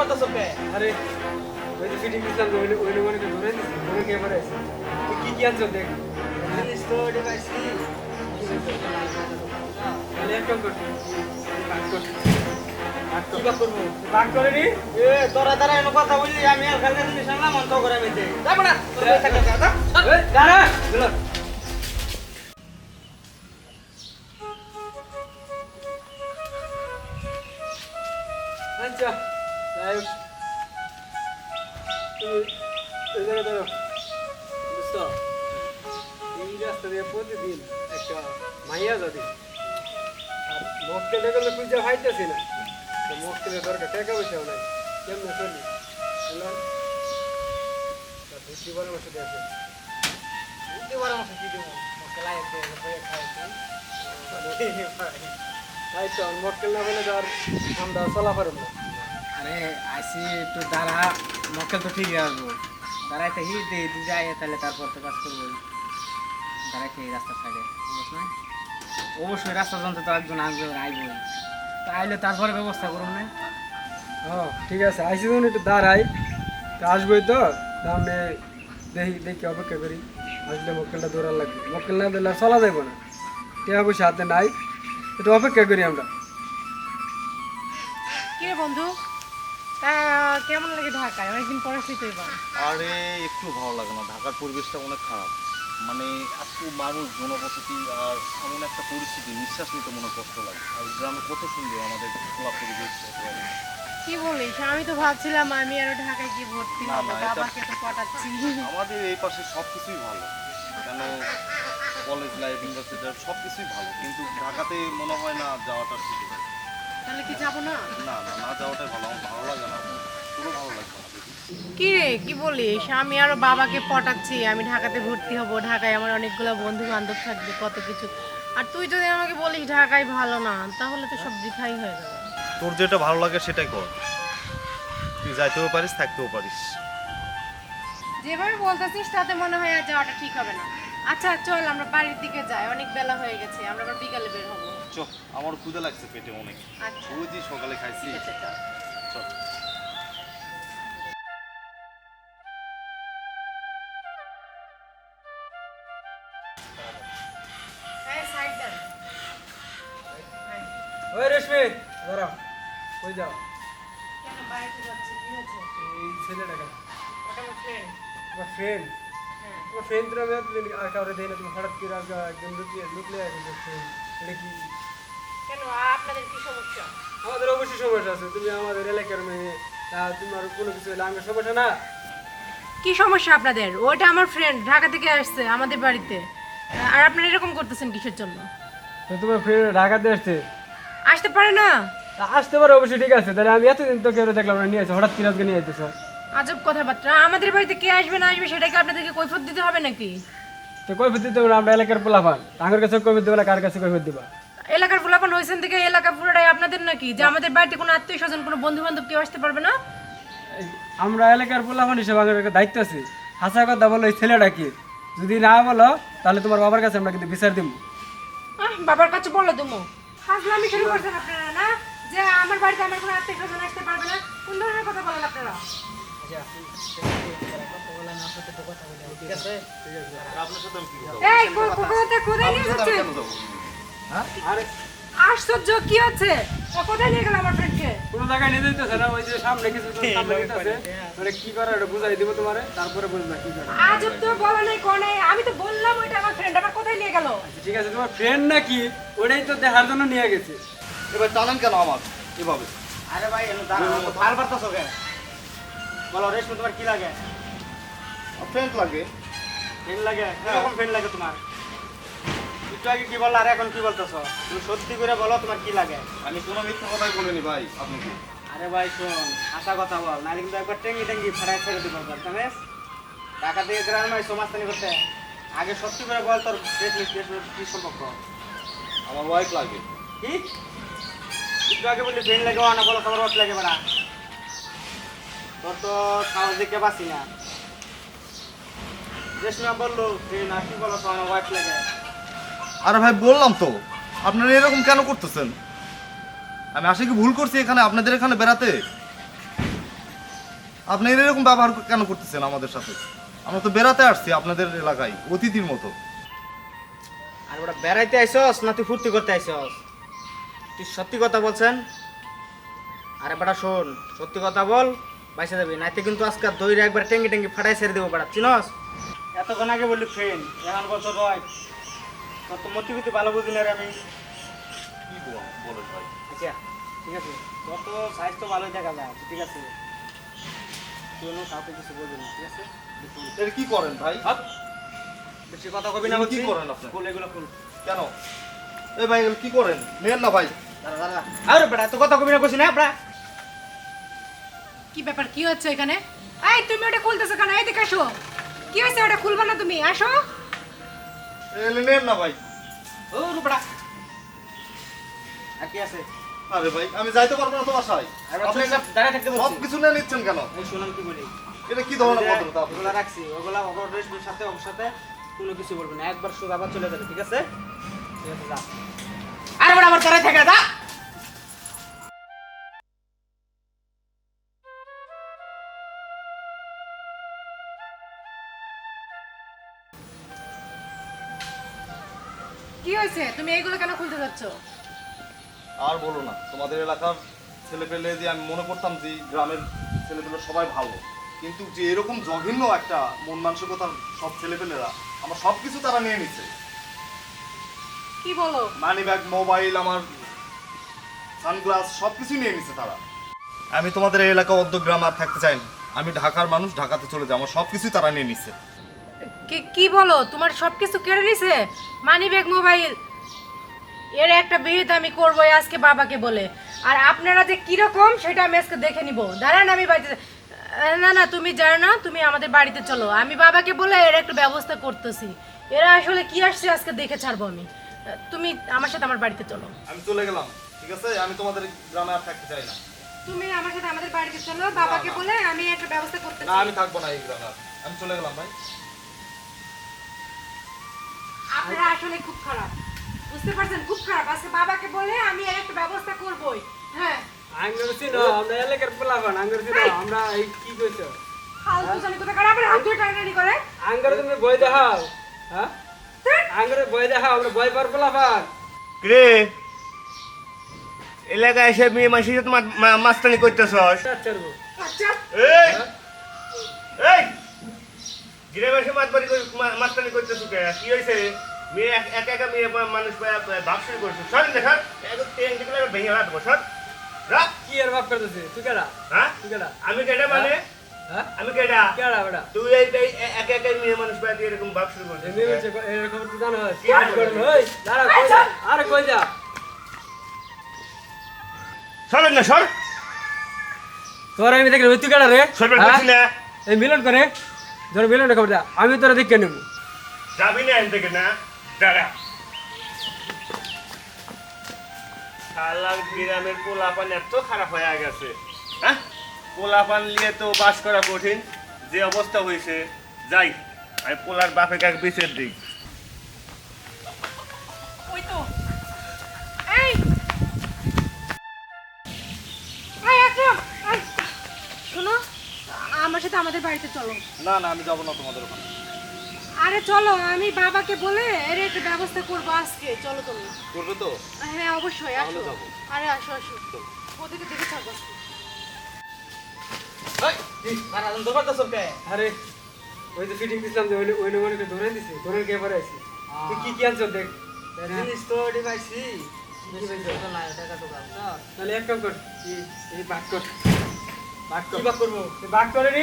করতেছ কে? আরে ওই যে ফিটিং ওইলে ওইলে মনে করে ধরে দিছি ধরে কে আছে তুই কি কি আনছো দেখ। জিনিস তো ওটা পাইছি। তাহলে এক কাম কর। ভাগ কর। কি বা করব? ভাগ করে নি? এ তোরা তারা এনে কথা বললি আমি আর খালি জিনিস আনলাম অন্ত করে আমি দেই যাব না। তোর দাঁড়া। দাঁড়াও বুঝছ? এই রাস্তা দিয়ে প্রতিদিন একটা মাইয়া যাবে আর পাইতেছি না। তো মক্কেলের দরকার টাকা পয়সাও নাই। কেমনে চলি বুঝলাম বুদ্ধি পরামর্শ দিয়ে আছে বুঝতে পারো আমাকে কি দেবো? তাই তো মক্কেল না বলে আমরা চলা পারব না। আরে আসি একটু দাঁড়া। মক্কেল তো ঠিকই আসব। দাঁড়াইতে হি দে তুই যাই তাহলে তারপর তো কাজ করব। দাঁড়াইতে এই রাস্তার সাইডে বুঝছ না? অবশ্যই রাস্তা জানতে তো একজন আসবে আইবই। তো আইলে তারপরে ব্যবস্থা করুন না? হ্যাঁ ঠিক আছে আইসি যখন একটু দাঁড়াই তো আসবোই তো? তাহলে দেখি দেখি অপেক্ষা করি। আসলে মক্কেলটা দৌড়ার লাগবে। মক্কেল না দিলে চলা যাব না। টাকা পয়সা হাতে নাই। একটু অপেক্ষা করি আমরা। কি বন্ধু? তা কেমন লাগে ঢাকায়? অনেকদিন পরে আসলি এবার। আরে একটু ভালো লাগে না। ঢাকার পরিবেশটা অনেক খারাপ। মানে এত মানুষ জনবসতি আর এমন একটা পরিস্থিতি নিঃশ্বাস নিতে মনে কষ্ট লাগে। আর গ্রামে কত সুন্দর আমাদের খোলা পরিবেশ কি বলিস? আমি তো ভাবছিলাম আমি আরও ঢাকায় গিয়ে ভর্তি হব বাবাকে তো পটাচ্ছি আমাদের এই পাশে সব কিছুই ভালো। কেন কলেজ লাইফ ইউনিভার্সিটি সব কিছুই ভালো। কিন্তু ঢাকাতে মনে হয় না যাওয়াটা ঠিক। তাহলে কি যাব না? না না না যাওয়াটাই ভালো আমার ভালো লাগে না। পুরো ভালো লাগবে না কি রে কি বলিস? আমি আরও বাবাকে পটাচ্ছি আমি ঢাকাতে ভর্তি হব। ঢাকায় আমার অনেকগুলো বন্ধু বান্ধব থাকবে কত কিছু। আর তুই যদি আমাকে বলিস ঢাকায় ভালো না তাহলে তো সব বৃথাই হয়ে যাবে। তোর যেটা ভালো লাগে সেটাই কর। তুই যাইতেও পারিস থাকতেও পারিস। যেভাবে বলতেছিস তাতে মনে হয় আর যাওয়াটা ঠিক হবে না। আচ্ছা চল আমরা বাড়ির দিকে যাই অনেক বেলা হয়ে গেছে আমরা আবার বিকালে বের হব। চ আমার ক্ষুদে লাগছে পেটে অনেক। আচ্ছা। ওই যে সকালে খাইছি। ঠিক চল। চল। হ্যাঁ সাইড দেন। হ্যাঁ ওই রেশমি দাঁড়াও ওই যাও? কেন বাড়িতে যাচ্ছি? কি হয়েছে? এই ছেলেটা ওটা আমার ফ্রেন্ড তোমার ফ্রেন্ড হ্যাঁ। তোমার ফ্রেন্ড তুমি আর কাউরে দেয় না তুমি হঠাৎ করে আর একজন লুকিয়ে লুকলে এখন ফ্রেন্ড কেন আপনাদের কি সমস্যা? আমাদের অবশ্যই সমস্যা আছে। তুমি আমাদের এলাকার মেয়ে তোমার কোনো কিছু হলে আমার সমস্যা না? কি সমস্যা আপনাদের? ওটা আমার ফ্রেন্ড ঢাকা থেকে আসছে আমাদের বাড়িতে। আর আপনারা এরকম করতেছেন কিসের জন্য? তোমার ফ্রেন্ড ঢাকাতে আসছে। আসতে পারে না? আসতে পারো অবশ্যই ঠিক আছে। তাহলে আমি এতদিন তো কেউ দেখলাম না নিয়ে আসে হঠাৎ করে আজকে নিয়ে আসতেছ? আজব কথাবার্তা। আমাদের বাড়িতে কে আসবে না আসবে সেটাকে আপনাদেরকে কৈফত দিতে হবে নাকি? তো দিতে আমরা এলাকার পোলাপান? আমার কাছে কৈফত দিবা কার কাছে কৈফত দিবা এলাকার ফুলাপান হয়েছেন থেকে এলাকা পুরোটাই আপনাদের নাকি? যে আমাদের বাড়িতে কোনো আত্মীয় স্বজন কোনো বন্ধু বান্ধব কেউ আসতে পারবে না? আমরা এলাকার পোলাপান হিসেবে একটা দায়িত্ব আছে। হাসা কথা বলো এই ছেলেটা কি? যদি না বলো তাহলে তোমার বাবার কাছে আমরা কিন্তু বিচার দিব বাবার কাছে বলো তুমি শুরু করছেন আপনারা না? যে আমার বাড়িতে আমার কোনো আত্মীয় স্বজন আসতে পারবে না কোন ধরনের কথা বলেন আপনারা? ঠিক আছে? আপনার সাথে আমি কি এই কো- কো- কোথায় কোথায় নিয়ে যাচ্ছেন? কেন আরে আশ্চর্য কি হচ্ছে? কোথায় নিয়ে গেল আমার ফ্রেন্ডকে কোনো জায়গায় নিয়ে যেতেছে না ওই যে সামনে কিছু তো সামনে দিতেছে মানে কি করে ওটা বুঝাই দিব তোমারে? তারপরে বুঝবা কি করে। আজব তো বলা নাই কোন আমি তো বললাম ওইটা আমার ফ্রেন্ড আবার কোথায় নিয়ে গেল? আচ্ছা, ঠিক আছে তোমার ফ্রেন্ড নাকি ওটাই তো দেখার জন্য নিয়ে গেছে। এবার টানেন কেন আমার? এভাবে। আরে ভাই দাঁড়াও। পারতাছ কে বলো রেশমি তোমার কি লাগে? ফ্রেন্ড লাগে ফ্রেন্ড লাগে কীরকম ফ্রেন্ড লাগে তোমার একটু আগে কি বললা আর এখন কি বলতেছ তুমি সত্যি করে বলো তোমার কি লাগে আমি কোনো মিথ্যা কথাই বলিনি ভাই আপনাকে। আরে ভাই শোন আশা কথা বল। নাহলে কিন্তু একবার টেঙ্গি টেঙ্গি ফাটাই ছেড়ে দিব জানিস? টাকা দিয়ে গ্রামে সমাজতানি করতে। আগে সত্যি করে বল তোর কি সম্পর্ক? আমার ওয়াইফ লাগে। কি? একটু আগে বললি ফ্রেন্ড লাগে না বলো তোমার ওয়াট লাগে বেড়া তোর তো সাহস দেখে পাচ্ছি না। আর ভাই বললাম তো আপনারা এরকম কেন করতেছেন? আমি আসলে কি ভুল করছি এখানে আপনাদের এখানে বেড়াতে? আপনি এরকম ব্যবহার কেন করতেছেন আমাদের সাথে? আমরা তো বেড়াতে আসছি আপনাদের এলাকায় অতিথির মতো। আর ওটা বেড়াইতে আইসস না তুই ফুর্তি করতে আইসস? তুই সত্যি কথা বলছেন? আরে বেটা শোন সত্যি কথা বল বাইসে যাবি। নাইতে কিন্তু আজকে দইরে একবার টেঙ্গি টেঙ্গি ফাটাই ছেড়ে দেবো বেটা চিনস? এতক্ষণ আগে বললি ফ্রেন্ড এখন বছর তোর তো মতি গতি ভালো বুঝি না রে আমি। কি বল ভাই। আচ্ছা ঠিক আছে। তোর তো সাইজ তো ভালোই দেখা যায় ঠিক আছে। তুই অন্য কাউকে কিছু বলবি না ঠিক আছে? এর কি করেন ভাই? হাপ। বেশি কথা কবি না কি করেন আপনি? ফুল এগুলো ফুল। কেন? এই ভাই এগুলো কি করেন? নেন না ভাই। দাঁড়া দাঁড়া। আরে বেটা তো কথা কবি না বলছি না বেটা? কি ব্যাপার কি হচ্ছে এখানে? এই তুমি ওটা খুলতেছো কেন? এই আসো কি হয়েছে? ওটা খুলবা না তুমি? আসো। নেন না ভাই। ও রুপড়া। আর কি আছে? আরে ভাই আমি যাইতে পারব না তো বাসায় আপনি দাঁড়ায় থাকতে সব কিছু নিয়ে নিচ্ছেন কেন? এই শুনুন কি বলি। এটা কি ধরনের ভদ্রতা? ওগুলা রাখছি। ওগুলা ওগুলো ড্রেসের সাথে ওর সাথে কোনো কিছু বলবি না। একবার শুধু আবার চলে যাবে ঠিক আছে? ঠিক আছে যা। আরে বড় আবার দাঁড়ায় থাকে দা তুমি এইগুলো কেন খুলতে যাচ্ছ? আর বলো না তোমাদের এলাকার ছেলেপেলে যে আমি মনে করতাম যে গ্রামের ছেলেপেলে সবাই ভালো কিন্তু যে এরকম জঘন্য একটা মন মানসিকতার সব ছেলেপেলেরা আমার সব কিছু তারা নিয়ে নিচ্ছে কি বলো? মানি ব্যাগ মোবাইল আমার সানগ্লাস সব কিছু নিয়ে নিচ্ছে তারা। আমি তোমাদের এই এলাকা অর্ধ গ্রাম আর থাকতে চাই না আমি ঢাকার মানুষ ঢাকাতে চলে যাই আমার সব কিছুই তারা নিয়ে নিচ্ছে কি কি বলো? তোমার সব কিছু কেড়ে নিছে? মানি ব্যাগ মোবাইল এর একটা বিহিত আমি করব আজকে বাবাকে বলে। আর আপনারা যে কীরকম সেটা আমি আজকে দেখে নিব। দাঁড়ান আমি বাড়িতে না না তুমি জানো না তুমি আমাদের বাড়িতে চলো। আমি বাবাকে বলে এর একটা ব্যবস্থা করতেছি। এরা আসলে কি আসছে আজকে দেখে ছাড়বো আমি। তুমি আমার সাথে আমার বাড়িতে চলো। আমি চলে গেলাম ঠিক আছে? আমি তোমাদের গ্রামে আর থাকতে চাই না। তুমি আমার সাথে আমাদের বাড়িতে চলো বাবাকে বলে আমি একটা ব্যবস্থা করতে না আমি থাকব না এই গ্রামে আমি চলে গেলাম ভাই। আপনারা আসলে খুব খারাপ। বুঝতে পারছেন? খুব খারাপ। আজকে বাবাকে বলে আমি এর একটা ব্যবস্থা করবই। হ্যাঁ। আঙ্গুর চিনো আমরা এলাকার পোলাপান আঙ্গুর চিনো আমরা এই কি কইছো? ফালতু জানি কোথা করে আবার হাত ধরে টানাটানি করে। আঙ্গুর তুমি বই দেখাও হ্যাঁ? আঙ্গুরে বই দেখাও আমরা বই পার পোলাপান। রে এলাকায় এসে মেয়ে মাসির সাথে মাস্তানি করতেছস আচ্ছা এই! এই! গ্রামে এসে মাতবাড়ি কই- মা- মাস্তানি করতেছ কে? কি হয়েছে মেয়ে এক- একা মেয়ে মানুষ শুরু করছে সর দেখা একদম ট্রেন দিকে ভেঙে হাত বসর কি আর বাপ করতেছে তুই কেডা? হ্যাঁ? তুই কেডা? আমি কেডা মানে? হ্যাঁ? আমি কেডা? কেডা বেটা? তুই এই একা একা মেয়ে মানুষ এরকম শুরু এরকম তুই জানো? কি করব ওই দাঁড়া কই যা? আরে কই যা? সর না সর। তোর আমি দেখলে তুই কেডা রে? সরবে হ্যাঁ? না। এই মিলন করে। ধর মিলন খবর দা আমি তোরা দেখে নেব। যাবি না এখান থেকে না? দাঁড়া। শালার গ্রামের পোলাপান এত খারাপ হয়ে গেছে হ্যাঁ? পোলাপান নিয়ে তো বাস করা কঠিন যে অবস্থা হয়েছে যাই আমি পোলার বাপে কাক বিচের দিক ওই তো। এই! আমার সাথে আমাদের বাড়িতে চলো। না না আমি যাব না তোমাদের ওখানে। আরে চলো আমি বাবাকে বলে এর একটা ব্যবস্থা করব আজকে। চলো তুমি। করবে তো? হ্যাঁ অবশ্যই আসো। আরে আসো আসো। ওদেরকে দেখে ছাড়বো আজকে। দাঁড়া দোকান তো সবকে আরে ওই যে ফিটিং দিছিলাম যে ওই ওই ধরে দিছি। ধরে কে পরে আইছি? তুই কি কি আনছ দেখ। জিনিস তো ওটি পাইছি। টাকা তো তাহলে এক কাম কর। এই এই কর আমি